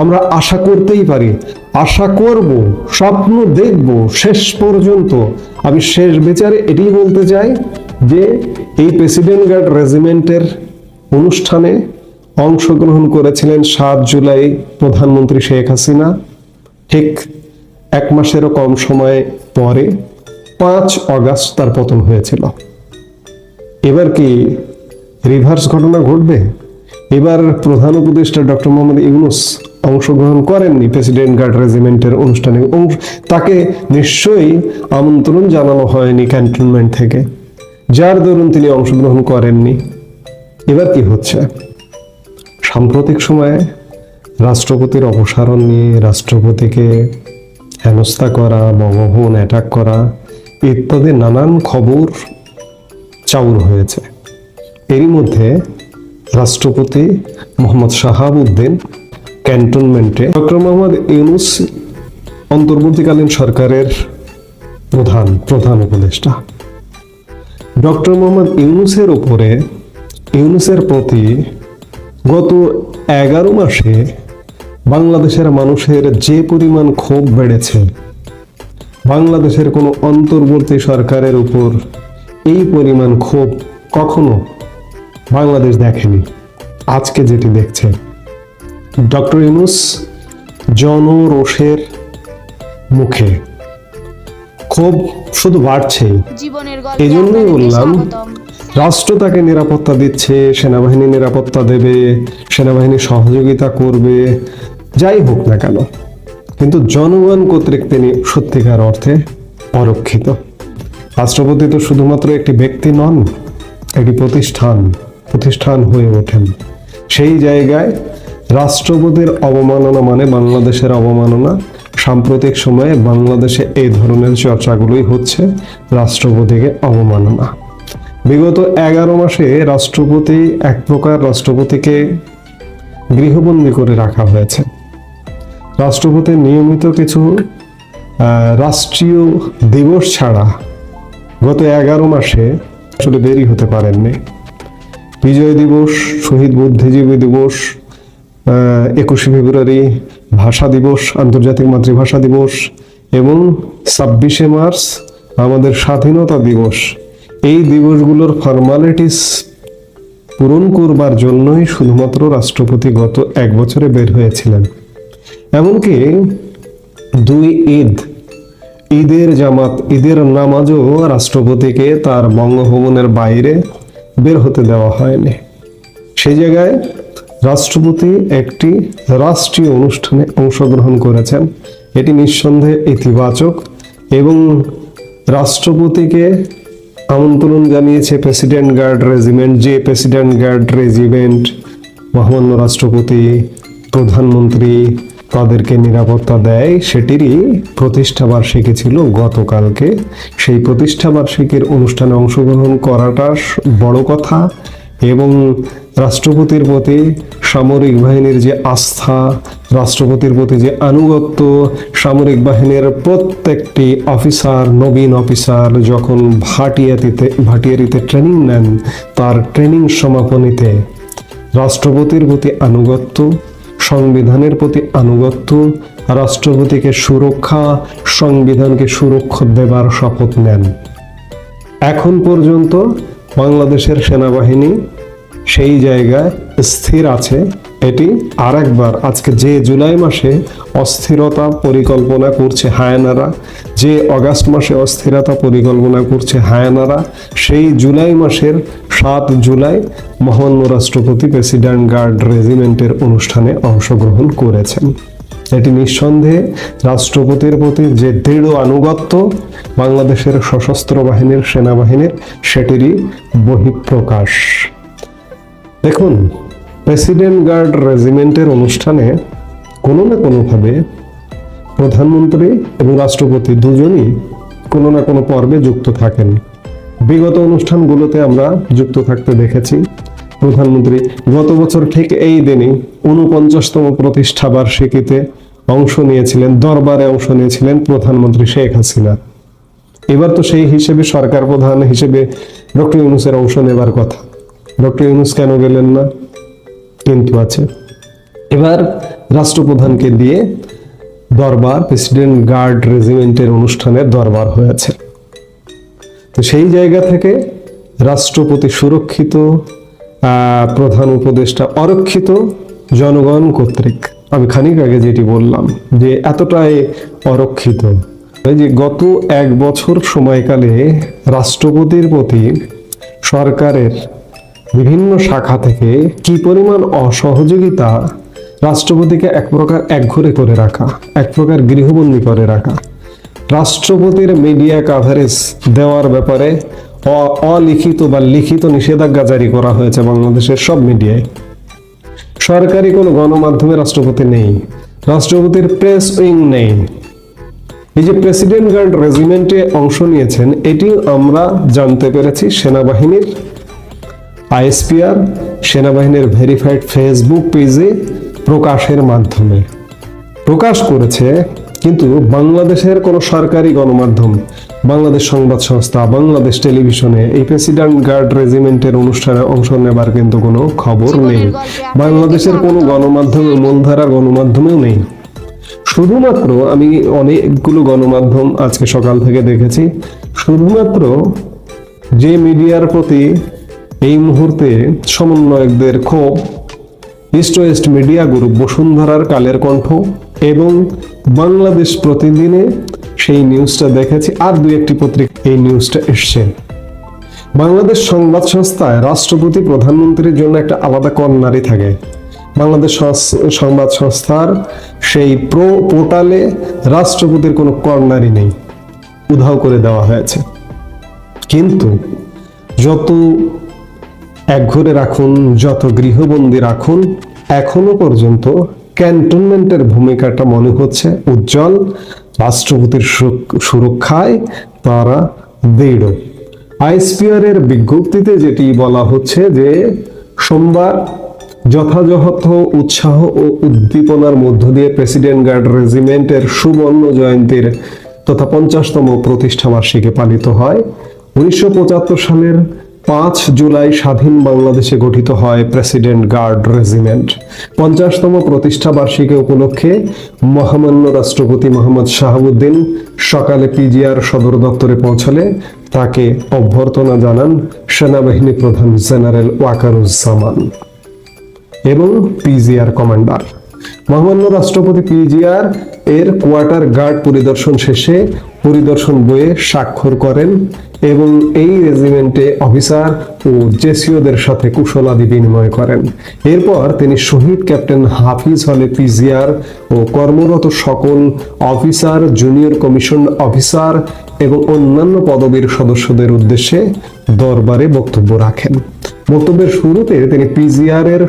আমরা আশা করতেই পারি। আশা করব, স্বপ্ন দেখব শেষ পর্যন্ত। আমি শেষ বিচারে এটাই বলতে চাই যে, এই প্রেসিডেন্ট গার্ড রেজিমেন্টের অনুষ্ঠানে অংশগ্রহণ করেছিলেন সাত জুলাই প্রধানমন্ত্রী শেখ হাসিনা। ঠিক এক মাসেরও কম সময় পরে পাঁচ অগাস্ট তার পতন হয়েছিল। এবার কি রিভার্স ঘটনা ঘটবে? এবার প্রধান উপদেষ্টা ডক্টর মোহাম্মদ ইউনুস অংশগ্রহণ করেননি প্রেসিডেন্ট গার্ড রেজিমেন্টের অনুষ্ঠানে। তাকে নিশ্চয়ই আমন্ত্রণ জানানো হয়নি ক্যান্টনমেন্ট থেকে। যার দরুন তিনি অংশগ্রহণ করেননি। এবার কি হচ্ছে? সাম্প্রতিক সময়ে রাষ্ট্রপতির অপসারণ নিয়ে রাষ্ট্রপতিকে হেনস্থা করা, বঙ্গভবন অ্যাটাক করা, ইত্যাদি নানান খবর চাউর হয়েছে। এরই মধ্যে রাষ্ট্রপতি মোহাম্মদ শাহাবুদ্দিন ক্যান্টনমেন্টে ডক্টর মোহাম্মদ ইউনুস অন্তর্বর্তীকালীন সরকারের প্রধান প্রধান উপদেষ্টা। ডক্টর মোহাম্মদ ইউনুসের উপরে, ইউনুসের প্রতি গত এগারো মাসে বাংলাদেশের মানুষের যে পরিমাণ ক্ষোভ বেড়েছে, বাংলাদেশের কোনো অন্তর্বর্তী সরকারের উপর এই পরিমাণ ক্ষোভ কখনো বাংলাদেশ দেখেনি। আজকে যেটি দেখছে ডক্টর ইউনুস জনরোষের মুখে। ক্ষোভ শুধু জীবনের এই জন্যই বললাম রাষ্ট্র তাকে নিরাপত্তা দিচ্ছে সেনাবাহিনী নিরাপত্তা দেবে সেনাবাহিনী সহযোগিতা করবে যাই হোক না কেন। কিন্তু জনগণ কর্তৃক তিনি সত্যিকার অর্থে অরক্ষিত। রাষ্ট্রপতি তো শুধুমাত্র একটি ব্যক্তি নন একটি প্রতিষ্ঠান প্রতিষ্ঠান হয়ে ওঠেন। সেই জায়গায় রাষ্ট্রপতির অবমাননা মানে বাংলাদেশের অবমাননা। সাম্প্রতিক সময়ে বাংলাদেশে এই ধরনের চর্চাগুলোই হচ্ছে রাষ্ট্রপতিকে অবমাননা। বিগত এগারো মাসে রাষ্ট্রপতি এক প্রকার রাষ্ট্রপতিকে গৃহবন্দী করে রাখা হয়েছে। রাষ্ট্রপতি নিয়মিত কিছু রাষ্ট্রীয় দিবস ছাড়া গত এগারো মাসে আসলে দেরি হতে পারেননি। বিজয় দিবস, শহীদ বুদ্ধিজীবী দিবস একুশে ফেব্রুয়ারি ভাষা দিবস, আন্তর্জাতিক মাতৃভাষা দিবস এবং ছাব্বিশে মার্চ আমাদের স্বাধীনতা দিবস। এই দিবসগুলোর ফর্মালিটিস পূরণ করবার জন্যই শুধুমাত্র রাষ্ট্রপতি গত এক বছরে বের হয়েছিলেন। এমনকি দুই ঈদ, ঈদের জামাত, ঈদের নামাজও রাষ্ট্রপতিকে তার বঙ্গভবনের বাইরে বের হতে দেওয়া হয়নি। সেই জায়গায় রাষ্ট্রপতি একটি রাষ্ট্রীয় অনুষ্ঠানে অংশগ্রহণ করেছেন। এটি নিঃসন্দেহে ইতিবাচক এবং রাষ্ট্রপতিকে আমন্ত্রণ জানিয়েছে প্রেসিডেন্ট গার্ড রেজিমেন্ট, যে প্রেসিডেন্ট গার্ড রেজিমেন্ট মহামান্য রাষ্ট্রপতি, প্রধানমন্ত্রী তাদেরকে নিরাপত্তা দেয়। সেটিরই প্রতিষ্ঠা বার্ষিকী ছিল গতকালকে। সেই প্রতিষ্ঠা বার্ষিকীর অনুষ্ঠানে অংশগ্রহণ করাটা বড় কথা। এবং রাষ্ট্রপতির প্রতি সামরিক বাহিনীর যে আস্থা, রাষ্ট্রপতির প্রতি যে আনুগত্য, সামরিক বাহিনীর প্রত্যেকটি অফিসার, নবীন অফিসার যখন ভাটিয়াতিতে, ভাটিয়ারিতে ট্রেনিং নেন, তার ট্রেনিং সমাপনীতে রাষ্ট্রপতির প্রতি আনুগত্য, সংবিধানের প্রতি আনুগত্য, রাষ্ট্রপতিকে সুরক্ষা, সংবিধানকে সুরক্ষা দেবার শপথ নেন। এখন পর্যন্ত বাংলাদেশের সেনাবাহিনী সেই জায়গায় স্থির আছে। এটি আরেকবার আজকে যে জুলাই মাসে অস্থিরতা পরিকল্পনা করছে হায়ানারা, যে অগাস্ট মাসে অস্থিরতা পরিকল্পনা করছে হায়ানারা, সেই জুলাই মাসের সাত জুলাই মহামান্য রাষ্ট্রপতি প্রেসিডেন্ট গার্ড রেজিমেন্টের অনুষ্ঠানে অংশগ্রহণ করেছেন। এটি নিঃসন্দেহে রাষ্ট্রপতির প্রতি যে দৃঢ় আনুগত্য বাংলাদেশের সশস্ত্র বাহিনীর সেনাবাহিনীর, সেটিরই বহিঃপ্রকাশ। দেখুন, প্রেসিডেন্ট গার্ড রেজিমেন্টের অনুষ্ঠানে কোনো না কোনোভাবে প্রধানমন্ত্রী এবং রাষ্ট্রপতি দুজনই কোনো না কোনো পর্বে যুক্ত থাকেন। বিগত অনুষ্ঠানগুলোতে আমরা যুক্ত থাকতে দেখেছি। প্রধানমন্ত্রী, গত বছর ঠিক এই দিনই উনপঞ্চাশতম প্রতিষ্ঠা বার্ষিকীতে অংশ নিয়েছিলেন, দরবারে অংশ নিয়েছিলেন প্রধানমন্ত্রী শেখ হাসিনা। এবার তো সেই হিসেবে সরকার প্রধান হিসেবে ডক্টর ইউনুসের অংশ নেবার কথা। ডক্টর ইউনুস কেন গেলেন না? কিন্তু আছে। এবার রাষ্ট্রপ্রধানকে দিয়ে দরবার, প্রেসিডেন্ট গার্ড রেজিমেন্টের অনুষ্ঠানে দরবার হয়েছে। তো সেই জায়গা থেকে রাষ্ট্রপতি সুরক্ষিত প্রধান উপদেষ্টা অরক্ষিত জনগণ কর্তৃক। আমি খানিক আগে যেটি বললাম যে এতটাই অরক্ষিত যে গত এক বছর সময়কালে রাষ্ট্রপতির প্রতি সরকারের বিভিন্ন শাখা থেকে কি পরিমাণ অসহযোগিতা রাষ্ট্রপতিকে এক প্রকার একঘরে করে রাখা, এক প্রকার গৃহবন্দী করে রাখা, রাষ্ট্রপতির মিডিয়া কাভারেজ দেওয়ার ব্যাপারে অলিখিত বা লিখিত নিষেধাজ্ঞা জারি করা হয়েছে বাংলাদেশের সব মিডিয়ায়। সরকারি কোনো গণমাধ্যমে রাষ্ট্রপতি নেই, রাষ্ট্রপতির প্রেস উইং নেই। এই যে প্রেসিডেন্ট গার্ড রেজিমেন্টে অংশ নিয়েছেন এটি আমরা জানতে পেরেছি সেনাবাহিনীর আইএসপিআর, সেনাবাহিনীর ভেরিফাইড ফেসবুক পেজে প্রকাশের মাধ্যমে। প্রকাশ করেছে, কিন্তু বাংলাদেশের কোনো সরকারি গণমাধ্যম বাংলাদেশ সংবাদ সংস্থা বাংলাদেশ টেলিভিশনে এই প্রেসিডেন্ট গার্ড রেজিমেন্টের অনুষ্ঠানে অংশ নেবার কিন্তু কোনো খবর নেই। বাংলাদেশের কোনো গণমাধ্যমে মূলধারার গণমাধ্যমেও নেই। শুধুমাত্র আমি অনেকগুলো গণমাধ্যম আজকে সকাল থেকে দেখেছি। শুধুমাত্র যে মিডিয়ার প্রতি এই মুহূর্তে সমন্বয়কদের ক্ষোভ ইস্ট ওয়েস্ট মিডিয়া গ্রুপ বসুন্ধরার কালের কণ্ঠ এবং বাংলাদেশ প্রতিদিনে সেই নিউজটা দেখেছি আর দুই একটি পত্রিকা এই নিউজটা এসছে। বাংলাদেশ সংবাদ সংস্থায় রাষ্ট্রপতি, প্রধানমন্ত্রীর জন্য একটা আলাদা কর্নারই থাকে। বাংলাদেশ সংবাদ সংস্থার সেই প্রো পোর্টালে রাষ্ট্রপতির কোনো কর্নারই নেই। উধাও করে দেওয়া হয়েছে। কিন্তু যত একঘরে রাখুন, যত গৃহবন্দী রাখুন, এখনও পর্যন্ত ক্যান্টনমেন্টের ভূমিকাটা মনে হচ্ছে উজ্জ্বল। রাষ্ট্রপতির সুরক্ষায় তারা দৃঢ়। আইএসপিআর এর বিজ্ঞপ্তিতে যেটি বলা হচ্ছে যে সোমবার যথাযথ উৎসাহ ও উদ্দীপনার মধ্য দিয়ে প্রেসিডেন্ট গার্ড রেজিমেন্টের সুবর্ণ জয়ন্তীর তথা পঞ্চাশতম প্রতিষ্ঠা বার্ষিকী পালিত হয়। উনিশশো পঁচাত্তর সালের পাঁচ জুলাই স্বাধীন বাংলাদেশে গঠিত হয় প্রেসিডেন্ট গার্ড রেজিমেন্ট। পঞ্চাশতম প্রতিষ্ঠা বার্ষিকী উপলক্ষে মহামান্য রাষ্ট্রপতি মোহাম্মদ শাহাবুদ্দিন সকালে পিজিআর সদর দপ্তরে পৌঁছালে তাকে অভ্যর্থনা জানান সেনাবাহিনী প্রধান জেনারেল ওয়াকারুজ্জামান এবং পিজিআর কমান্ডার। মহামান্য রাষ্ট্রপতি পিজিআর এর কোয়ার্টার গার্ড পরিদর্শন শেষে পরিদর্শন বইয়ে স্বাক্ষর করেন এবং এই রেজিমেন্টে অফিসার ও জেসিওদের সাথে কুশলাদি বিনিময় করেন। এরপর তিনি শহীদ ক্যাপ্টেন হাফিজ হলে পিজিআর ও কর্মরত সকল অফিসার, জুনিয়র কমিশন অফিসার এবং অন্যান্য পদবীর সদস্যদের উদ্দেশ্যে দরবারে বক্তব্য রাখেন। বক্তব্যের শুরুতে তিনি পিজিআর এর